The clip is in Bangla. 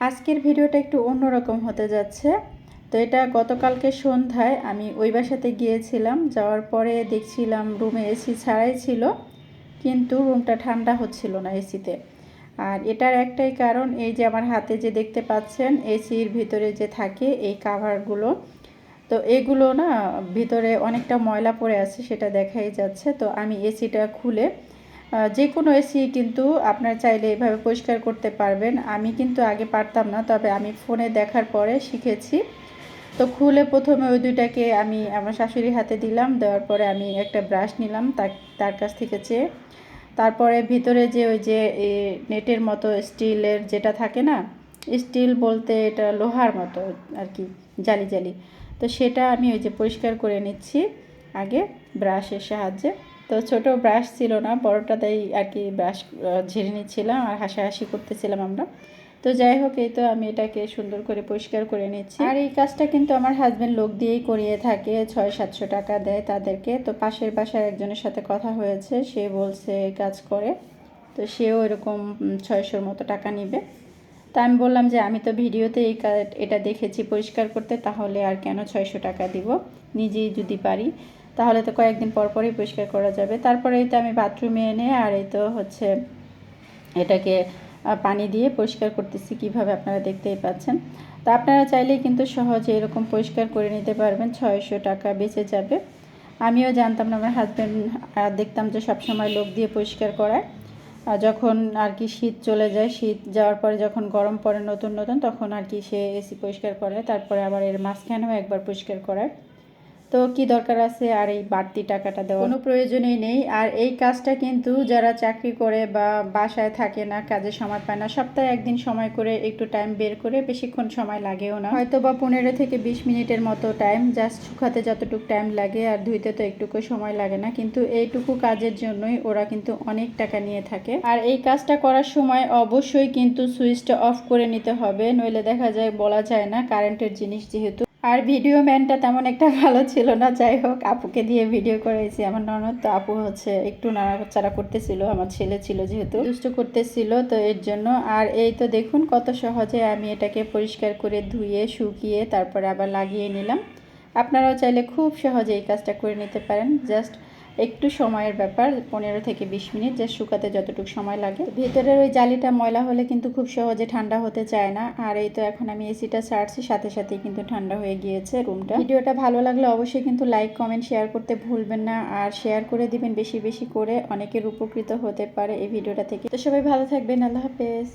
আজকের ভিডিওটা একটু অন্যরকম হতে যাচ্ছে। তো এটা গতকালকে সন্ধ্যায় আমি ওই বাসাতে গিয়েছিলাম, যাওয়ার পরে দেখছিলাম রুমে এসি ছাড়াই ছিল, কিন্তু রুমটা ঠান্ডা হচ্ছিল না এসিতে। আর এটার একটাই কারণ, এই যে আমার হাতে যে দেখতে পাচ্ছেন, এসির ভিতরে যে থাকে এই কাভারগুলো, তো এগুলো না ভিতরে অনেকটা ময়লা পড়ে আছে, সেটা দেখাই যাচ্ছে। তো আমি এসিটা খুলে যে কোনো এসি কিন্তু আপনার চাইলে এইভাবে পরিষ্কার করতে পারবেন। আমি কিন্তু আগে পারতাম না, তবে আমি ফোনে দেখার পরে শিখেছি। তো খুলে প্রথমে ওই দুইটাকে আমি আমার শাশুড়ির হাতে দিলাম, দেওয়ার পরে আমি একটা ব্রাশ নিলাম তার তার কাছ থেকে চেয়ে। তারপরে ভিতরে যে ওই যে নেটের মতো স্টিলের যেটা থাকে না, স্টিল বলতে এটা লোহার মতো আর কি, জালি জালি। তো সেটা আমি ওই যে পরিষ্কার করে নিচ্ছি আগে ব্রাশের সাহায্যে। তো ছোট ব্রাশ ছিল না বড়টাতেই আর কি ব্রাশ ঝেড়ে নিচ্ছিলাম আর হাসাহাসি করতেছিলাম আমরা। তো যাই হোক, এই তো আমি এটাকে সুন্দর করে পরিষ্কার করে নিচ্ছি। আর এই কাজটা কিন্তু আমার হাজব্যান্ড লোক দিয়েই করিয়ে থাকে, ছয় সাতশো টাকা দেয় তাদেরকে। তো পাশের বাসার একজনের সাথে কথা হয়েছে, সে বলছে কাজ করে। তো সেও এরকম ছয়শোর মতো টাকা নিবে। তা আমি বললাম যে আমি তো ভিডিওতে এই কা- এটা দেখেছি পরিষ্কার করতে, তাহলে আর কেন ছয়শো টাকা দিব? নিজেই যদি পারি। তাহলে তো কয়েকদিন পর পরই পরিষ্কার করা যাবে। তারপরে এই তো আমি বাথরুমে এনে আর এই তো হচ্ছে এটাকে পানি দিয়ে পরিষ্কার করতেছি কীভাবে আপনারা দেখতেই পাচ্ছেন। তা আপনারা চাইলেই কিন্তু সহজে এরকম পরিষ্কার করে নিতে পারবেন, ছয়শো টাকা বেঁচে যাবে। আমিও জানতাম না, আমার হাজব্যান্ড দেখতাম যে সবসময় লোক দিয়ে পরিষ্কার করায়। আর যখন আর কি শীত চলে যায়, শীত যাওয়ার পরে যখন গরম পড়ে নতুন নতুন, তখন আর কি সে এসি পরিষ্কার করে, তারপরে আবার এর মাঝখানেও একবার পরিষ্কার করায়। তো কি দরকার আছে? আর এই বাড়তি টাকাটা দেওয়ার? কোনো প্রয়োজনই নেই। আর এই কাজটা কিন্তু যারা চাকরি করে বা বাসায় থাকে না কাজে সময় পায় না, সপ্তাহে একদিন সময় করে একটু টাইম বের করে বেশিক্ষণ সময় লাগেও না। হয়তো বা পনেরো থেকে বিশ মিনিটের মতো টাইম জাস্ট শুকাতে যতটুকু টাইম লাগে আর ধুইতে তো একটুকু সময় লাগে না। কিন্তু এইটুকু কাজের জন্যই ওরা কিন্তু অনেক টাকা নিয়ে থাকে। আর এই কাজটা করার সময় অবশ্যই কিন্তু সুইচটা অফ করে নিতে হবে। নইলে দেখা যায়, বলা যায় না কারেন্টের জিনিস যেহেতু আর ভিডিও ম্যানটা তেমন একটা ভালো ছিল না, যাই হোক, আপুকে দিয়ে ভিডিও করেছি। আমার ননদ তো আপু হচ্ছে একটু নাড়াচাড়া করতেছিল, আমার ছেলে ছিল যেহেতু। দুষ্ট করতেছিল তো এর জন্য। আর এই তো দেখুন কত সহজে আমি এটাকে পরিষ্কার করে ধুয়ে, শুকিয়ে তারপরে আবার লাগিয়ে নিলাম। আপনারাও চাইলে খুব সহজে এই কাজটা করে নিতে পারেন। জাস্ট একটু সময়ের ব্যাপার, পনেরো থেকে বিশ মিনিট জাস্ট শুকাতে যতটুকু সময় লাগে। ভিতরের ওই জালিটা ময়লা হলে কিন্তু খুব সহজে ঠান্ডা হতে চায় না। আর এই তো এখন আমি এসিটা ছাড়ছি সাথে সাথেই কিন্তু ঠান্ডা হয়ে গিয়েছে রুমটা। ভিডিওটা ভালো লাগলে অবশ্যই কিন্তু লাইক, কমেন্ট, শেয়ার করতে ভুলবেন না। আর শেয়ার করে দিবেন বেশি বেশি করে। অনেকের উপকৃত হতে পারে এই ভিডিওটা থেকে। তো সবাই ভালো থাকবেন, আল্লাহ হাফেজ।